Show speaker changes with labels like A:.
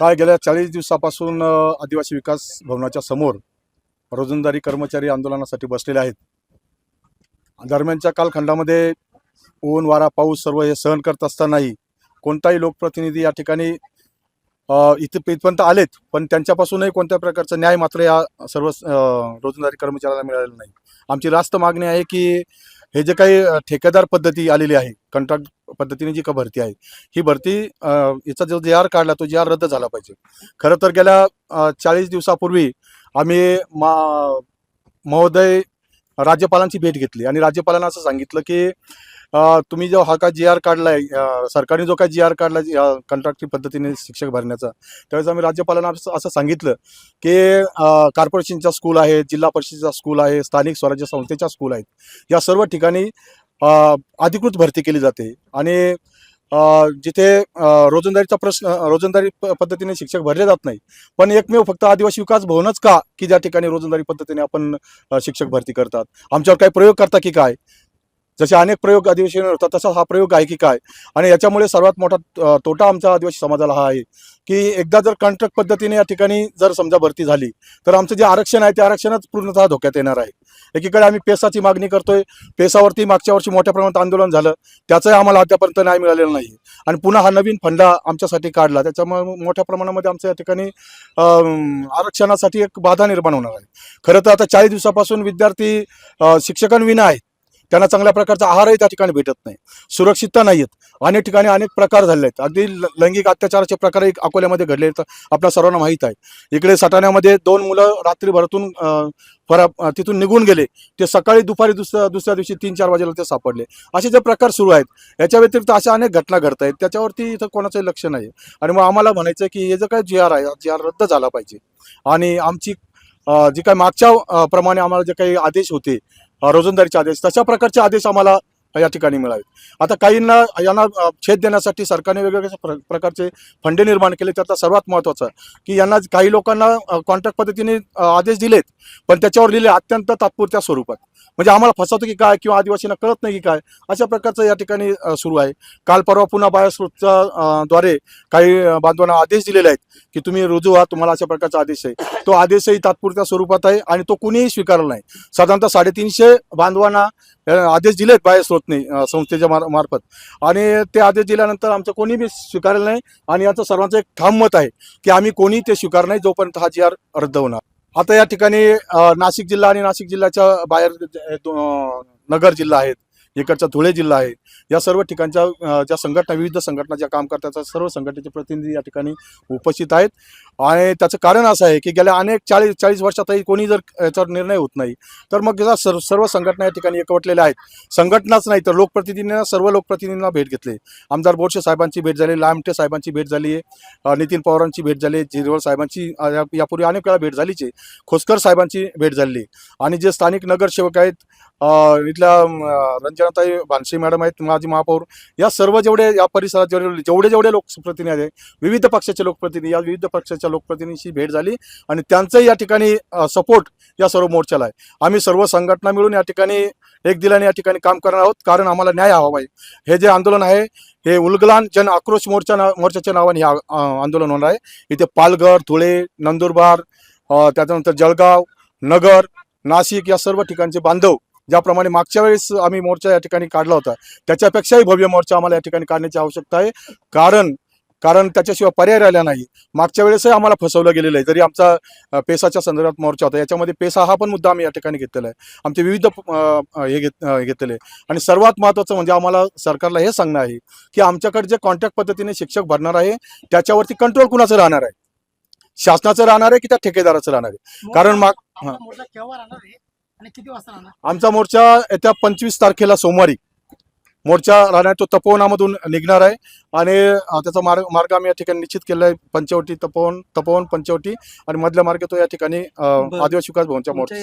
A: काय गेल्या चाळीस दिवसापासून आदिवासी विकास भवनाच्या समोर रोजंदारी कर्मचारी आंदोलनासाठी बसलेले आहेत. दरम्यानच्या कालखंडामध्ये ऊन वारा पाऊस सर्व हे सहन करत असतानाही कोणताही लोकप्रतिनिधी या ठिकाणी इथे इथपर्यंत आलेत पण त्यांच्यापासूनही कोणत्या प्रकारचा न्याय मात्र या सर्व रोजंदारी कर्मचाऱ्याला मिळालेला नाही. आमची रास्त मागणी आहे की हे जे काही ठेकेदार पद्धती आलेली आहे कंत्राट पद्धतीने जी का भरती आहे ही भरती याचा जो जे आर काढला तो जे आर रद्द झाला पाहिजे. खरं तर गेल्या चाळीस दिवसापूर्वी आम्ही मा महोदय राज्यपालांची भेट घेतली आणि राज्यपालांना असं सांगितलं की तुम्ही जो हा का जी आर काढलाय सरकारने जो काय जी आर काढला कंत्राटी पद्धतीने शिक्षक भरण्याचा त्यावेळेस आम्ही राज्यपालांना असं सांगितलं की कॉर्पोरेशनच्या स्कूल आहेत जिल्हा परिषदेच्या स्कूल आहे स्थानिक स्वराज्य संस्थेच्या स्कूल आहेत. या सर्व ठिकाणी अधिकृत भरती केली जाते. आणि जिथे रोजंदारीचा प्रश्न रोजंदारी प- पद्धतीने शिक्षक भरले जात नाही. पण एकमेव फक्त आदिवासी विकास भवनच का की ज्या ठिकाणी रोजंदारी पद्धतीने आपण शिक्षक भरती करतात? आमच्यावर काही प्रयोग करता की काय? जसे अनेक प्रयोग अधिवेशन होतात तसा हा प्रयोग आहे की काय? आणि याच्यामुळे सर्वात मोठा तोटा आमच्या आदिवासी समाजाला हा आहे की एकदा जर कॉन्ट्रॅक्ट पद्धतीने या ठिकाणी जर समजा भरती झाली तर आमचं जे आरक्षण आहे ते आरक्षणच पूर्णतः धोक्यात येणार आहे. एकीकडे आम्ही पेसाची मागणी करतोय पेसावरती मागच्या वर्षी मोठ्या प्रमाणात आंदोलन झालं त्याचंही आम्हाला अद्यापर्यंत न्याय मिळालेला नाही. आणि पुन्हा हा नवीन फंडा आमच्यासाठी काढला त्याच्यामुळे मोठ्या प्रमाणामध्ये आमच्या या ठिकाणी आरक्षणासाठी एक बाधा निर्माण होणार आहे. खरं तर आता चाळीस दिवसापासून विद्यार्थी शिक्षकांविना आहेत त्यांना चांगल्या प्रकारचा आहारही त्या ठिकाणी भेटत नाही. सुरक्षितता नाही आहेत. अनेक ठिकाणी अनेक प्रकार झाले आहेत. अगदी लैंगिक अत्याचाराचे प्रकारही अकोल्यामध्ये घडले आहेत आपल्या सर्वांना माहीत आहे. इकडे सटाण्यामध्ये दोन मुलं रात्रीभरातून फरा तिथून निघून गेले. ते सकाळी दुपारी दुसऱ्या दुसऱ्या दिवशी तीन चार वाजेला ते सापडले. असे जे प्रकार सुरू आहेत याच्या व्यतिरिक्त अशा अनेक घटना घडत आहेत. त्याच्यावरती इथं कोणाचंही लक्ष नाही आणि मग आम्हाला म्हणायचं आहे की हे जे काय जी आर आहे जी आर रद्द झाला पाहिजे. आणि आमची जी काही मागच्या प्रमाणे आम्हाला जे काही आदेश होते रोजंदारीचे आदेश तशा प्रकारचे आदेश आम्हाला या ठिकाणी मिळावे. आता काहींना यांना छेद देण्यासाठी सरकारने वेगवेगळ्या प्र- प्रकारचे फंडे निर्माण केले. त्यातला सर्वात महत्त्वाचा की यांना काही लोकांना कॉन्ट्रॅक्ट पद्धतीने आदेश दिलेत पण त्याच्यावर लिहिले अत्यंत तात्पुरत्या स्वरूपात. म्हणजे आम्हाला फसवतो की काय किंवा आदिवासींना कळत नाही की काय अशा प्रकारचं या ठिकाणी सुरू आहे. काल परवा पुन्हा बायोस्रोतच्या द्वारे काही बांधवांना आदेश दिलेले आहेत की तुम्ही रुजू व्हा तुम्हाला अशा प्रकारचा आदेश आहे. तो आदेशही तात्पुरत्या स्वरूपात आहे आणि तो कुणीही स्वीकारला नाही. साधारणतः साडेतीनशे बांधवांना आदेश दिलेत बायोस्रोतने अ, संस्थेच्या मार मार्फत. आणि ते आदेश दिल्यानंतर आमचं कोणी बी स्वीकारलं नाही आणि याचं सर्वांचं एक ठाम मत आहे की आम्ही कोणी ते स्वीकार नाही जोपर्यंत हा जी आर रद्द होणार. आता या ठिकाणी नाशिक जिल्हा आणि नाशिक जिल्ह्याच्या बाहेर नगर जिल्हा आहेत इकडचा धुळे जिल्हा आहे या सर्व ठिकाणच्या ज्या संघटना विविध संघटना ज्या काम करतात त्या सर्व संघटनेचे प्रतिनिधी या ठिकाणी उपस्थित आहेत. आणि त्याचं कारण असं आहे की गेल्या अनेक चाळीस चाळीस वर्षातही कोणी जर याच्यावर निर्णय होत नाही तर मग या सर्व सर्व संघटना या ठिकाणी एकवटलेल्या आहेत. संघटनाच नाही तर लोकप्रतिनिधींना सर्व लोकप्रतिनिधींना भेट घेतली आमदार बोरशे साहेबांची भेट झाली लामटे साहेबांची भेट झाली आहे. नितीन पवारांची भेट झाली आहे झिरवळ साहेबांची या- यापूर्वी अनेक वेळा भेट झालीच आहे. खोसकर साहेबांची भेट झाली आहे. आणि जे स्थानिक नगरसेवक आहेत इथल्या रंजनाताई भानसे मॅडम आहेत माजी महापौर या सर्व जेवढे या परिसरात जेवढे जेवढे जेवढे लोकप्रतिनिधी आहेत विविध पक्षाचे लोकप्रतिनिधी या विविध पक्षाच्या लोकप्रतिनिधींची भेट झाली आणि त्यांचंही या ठिकाणी सपोर्ट या सर्व मोर्चाला आहे. आम्ही सर्व संघटना मिळून या ठिकाणी एक दिलाने या ठिकाणी काम करणार आहोत कारण आम्हाला न्याय हवा आहे. हे जे आंदोलन आहे हे उलगलान जन आक्रोश मोर्चा ना मोर्चाच्या नावाने हे आंदोलन होणार आहे. इथे पालघर धुळे नंदुरबार त्याच्यानंतर जळगाव नगर नाशिक या सर्व ठिकाणचे बांधव ज्याप्रमाणे मागच्या वेळेस आम्ही मोर्चा या ठिकाणी काढला होता त्याच्यापेक्षाही भव्य मोर्चा आम्हाला या ठिकाणी काढण्याची आवश्यकता आहे. कारण कारण त्याच्याशिवाय पर्याय राहिला नाही मागच्या वेळेसही आम्हाला फसवलं गेलेलं आहे जरी आमचा पेसाच्या संदर्भात मोर्चा होता याच्यामध्ये पेसा हा पण मुद्दा आम्ही या ठिकाणी घेतलेला आहे आमचे विविध हे घेत घेतलेले. आणि सर्वात महत्त्वाचं म्हणजे आम्हाला सरकारला हे सांगणं आहे की आमच्याकडे जे कॉन्ट्रॅक्ट पद्धतीने शिक्षक भरणार आहे त्याच्यावरती कंट्रोल कुणाचं राहणार आहे शासनाचं राहणार आहे की त्या ठेकेदाराचं राहणार आहे कारण माग आमचा मोर्चा येत्या पंचवीस तारखेला सोमवारी मोर्चा राहणार तो तपोवनामधून निघणार आहे. आणि त्याचा मार्ग मार्ग आम्ही या ठिकाणी निश्चित केला आहे. पंचवटी तपोवन तपोवन पंचवटी आणि मधला मार्ग तो या ठिकाणी. आदिवासी विकास भवनच्या
B: मोर्चा